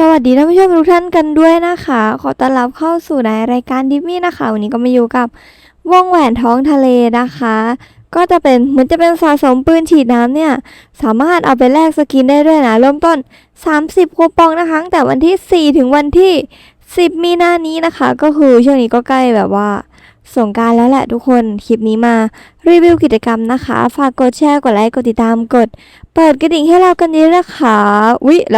สวัสดีท่านผู้ชมทุกท่านกันด้วยนะคะ ขอต้อนรับเข้าสู่ในรายการดิมมี่นะคะ วันนี้ก็มาอยู่กับวงแหวนท้องทะเลนะคะ ก็จะเป็นเหมือนจะเป็นสะสมปืนฉีดน้ำเนี่ย สามารถเอาไปแลกสกินได้ด้วยนะ เริ่มต้น 30 คูปองนะคะตั้งแต่วันที่ 4 ถึงวันที่ 10 มีนานี้นะคะ ก็คือช่วงนี้ก็ใกล้แบบว่า สงการแล้วแหละทุกคน คลิปนี้มารีวิวกิจกรรมนะคะ ฝากกดแชร์ กดไลค์ กดติดตาม กด เปิดกระดิ่งให้เรากันนี้นะคะวิแล้ว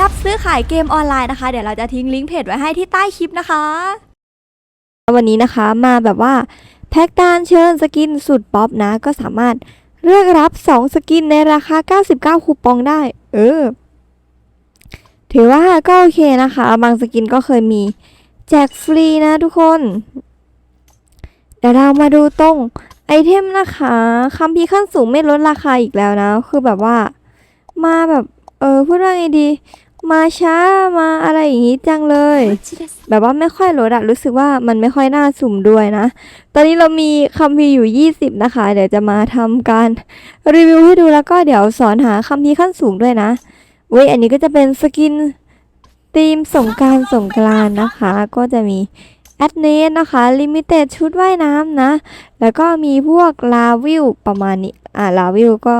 รับซื้อขายเกมออนไลน์นะคะ เดี๋ยวเราจะทิ้งลิงก์เพจไว้ให้ที่ใต้คลิปนะคะ วันนี้นะคะมาแบบว่าแพ็กตานเชิญสกินสุดป๊อปนะ ก็สามารถเลือกรับ 2 สกินในราคา 99 คูปองได้ เออ ถือว่าก็โอเคนะคะ บางสกินก็เคยมีแจกฟรีนะทุกคน เดี๋ยวเรามาดูตรงไอเทมนะคะคัมภีขั้นสูงไม่ลดราคาอีกแล้วนะ คือแบบว่า มาแบบ เออพูดว่าไงดี มาช้ามาอะไรอย่างงี้จังเลย แบบว่าไม่ค่อยลดอะรู้สึกว่ามันไม่ค่อยน่าสุ่มด้วยนะ ตอนนี้เรามีคัมภีร์อยู่ 20 นะคะ เดี๋ยวจะมาทำการรีวิวให้ดูแล้วก็เดี๋ยวสอนหาคัมภีร์ขั้นสูงด้วยนะเว้ยอันนี้ก็จะเป็นสกินธีมสงกรารสงกรานต์นะคะ ก็จะมีแอดเนสนะคะลิมิเต็ดชุดว่ายน้ำนะ แล้วก็มีพวกลาวิวประมาณนี้ อ่าลาวิวก็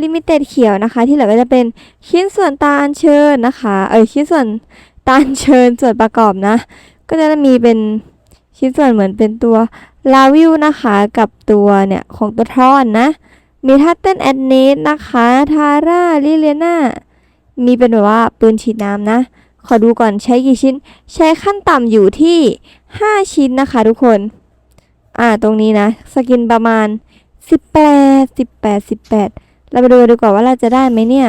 ลิมิเต็ดเขียวนะคะ ที่เหลือก็จะเป็นชิ้นส่วนตาอัญเชิญนะคะ เออชิ้นส่วนตาอัญเชิญส่วนประกอบนะ ก็จะมีเป็นชิ้นส่วนเหมือนเป็นตัวลาวิวนะคะ กับตัวเนี่ยของตัวทอนนะ มีท่าเต้นแอดเนสนะคะทาร่าลิเลียนามีเป็นแบบว่าปืนฉีดน้ำนะ ขอดูก่อนใช้กี่ชิ้น ใช้ขั้นต่ำอยู่ที่ 5 ชิ้นนะคะทุกคน อ่าตรงนี้นะ สกินประมาณ 18 18 18 เราไปดูดีกว่าว่าเราจะได้ไหมเนี่ย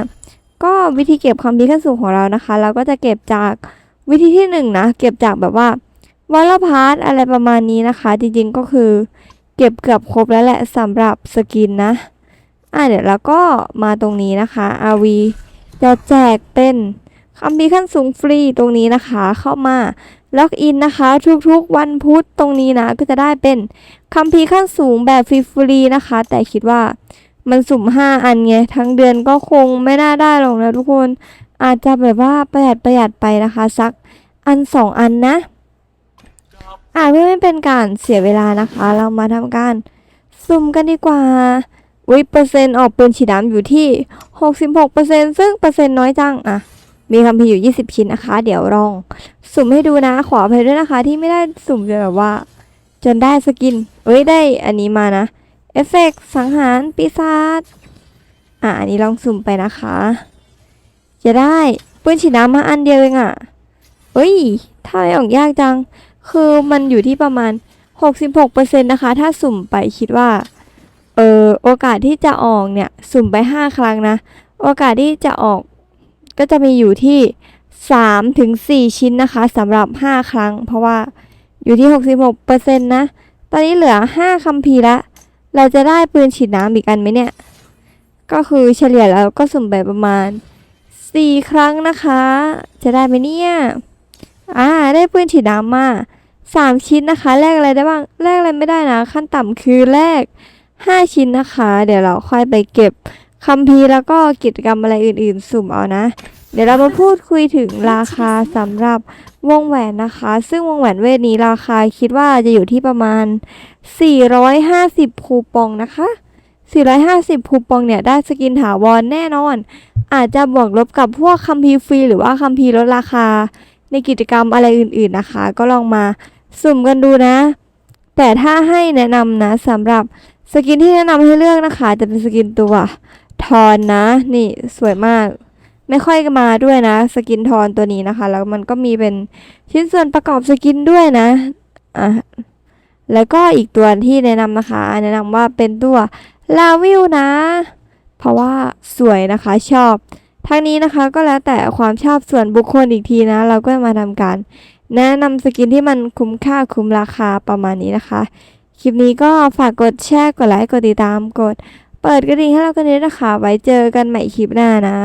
ก็วิธีเก็บความพีขั้นสูงของเรานะคะ เราก็จะเก็บจากวิธีที่หนึ่งนะเก็บจากแบบว่าวอลพาร์ทอะไรประมาณนี้นะคะ จริงๆก็คือ เก็บเกือบครบแล้วแหละสำหรับสกินนะอ่าเดี๋ยวเราก็มาตรงนี้นะคะ RV จะแจกเป็นคำพีขั้นสูงฟรีตรงนี้นะคะ เข้ามาล็อกอินนะคะ ทุกๆ วันพุธตรงนี้นะ ก็จะได้เป็นคำพีขั้นสูงแบบฟรีๆนะคะ แต่คิดว่า มันสุ่ม5อันไงทั้งเดือนก็คงไม่น่าได้หรอกนะทุกคน อาจจะแบบว่าประหยัดประหยัดไปนะคะ สักอัน2อันนะ อ่าเพื่อไม่เป็นการเสียเวลานะคะ เรามาทำการสุ่มกันดีกว่าวิเปอร์เซ็นต์ออกปืนฉีดน้ำอยู่ที่ 66%ซึ่งเปอร์เซ็นต์น้อยจังอะมีคำพีอยู่ 20 ชิ้นนะคะ เดี๋ยวลอง สุ่มให้ดูนะ ขออภัยด้วยนะคะ ที่ไม่ได้สุ่มจนแบบว่า จนได้สกินเอ้ยได้อันนี้มานะ เอฟเฟกต์สังหารปีศาจอะอันนี้ลองสุ่มไปนะคะ จะได้ปืนฉีดน้ำมาอันเดียวเองอะเอ้ยทำไมออกยากจัง คือมันอยู่ที่ประมาณ 66%นะคะ ถ้าสุ่มไปคิดว่า เออโอกาสที่จะออกเนี่ย สุ่มไป 5 ครั้งนะ โอกาสที่จะออกก็จะมีอยู่ที่3ถึง4ชิ้นนะคะสำหรับ 5 ครั้ง เพราะว่าอยู่ที่ 66%นะ ตอนนี้เหลือ 5คัมภีร์ละ เราจะได้ปืนฉีดน้ำอีกอันไหมเนี่ย ก็คือเฉลี่ยแล้วก็สุ่มไปประมาณ 4 ครั้งนะคะ จะได้ไหมเนี่ย อ่า ได้ปืนฉีดน้ำมา3 ชิ้นนะคะ แลกอะไรได้บ้าง แลกอะไรไม่ได้นะ ขั้นต่ำคือแลก5 ชิ้นนะคะ เดี๋ยวเราค่อยไปเก็บคัมภีร์แล้วก็กิจกรรมอะไรอื่นๆ สุ่มเอานะ เดี๋ยวเรามาพูดคุยถึงราคาสำหรับวงแหวนนะคะ ซึ่งวงแหวนเวทนี้ราคาคิดว่าจะอยู่ที่ประมาณ 450 คูปองนะคะ 450 คูปองเนี่ยได้สกินถาวรแน่นอน อาจจะบวกลบกับพวกคัมภีฟรีหรือว่าคัมภีลดราคา ในกิจกรรมอะไรอื่นๆนะคะ ก็ลองมาสุ่มกันดูนะ แต่ถ้าให้แนะนำนะสำหรับสกินที่แนะนำให้เลือกนะคะ จะเป็นสกินตัวทอนนะ นี่สวยมาก ไม่ค่อยมาด้วยนะ สกินทอนตัวนี้นะคะ แล้วมันก็มีเป็นชิ้นส่วนประกอบสกินด้วยนะอะแล้วก็อีกตัวที่แนะนำนะคะ แนะนำว่าเป็นตัวลาวิวนะ เพราะว่าสวยนะคะชอบทั้งนี้นะคะก็แล้วแต่ความชอบส่วนบุคคลอีกทีนะ เราก็มาทำการ แนะนำสกินที่มันคุ้มค่าคุ้มราคาประมาณนี้นะคะ คลิปนี้ก็ฝากกดแชร์กดไลค์กดติดตามกด เปิดกระดิ่งให้เรากันด้วยนะคะ ไว้เจอกันใหม่คลิปหน้านะ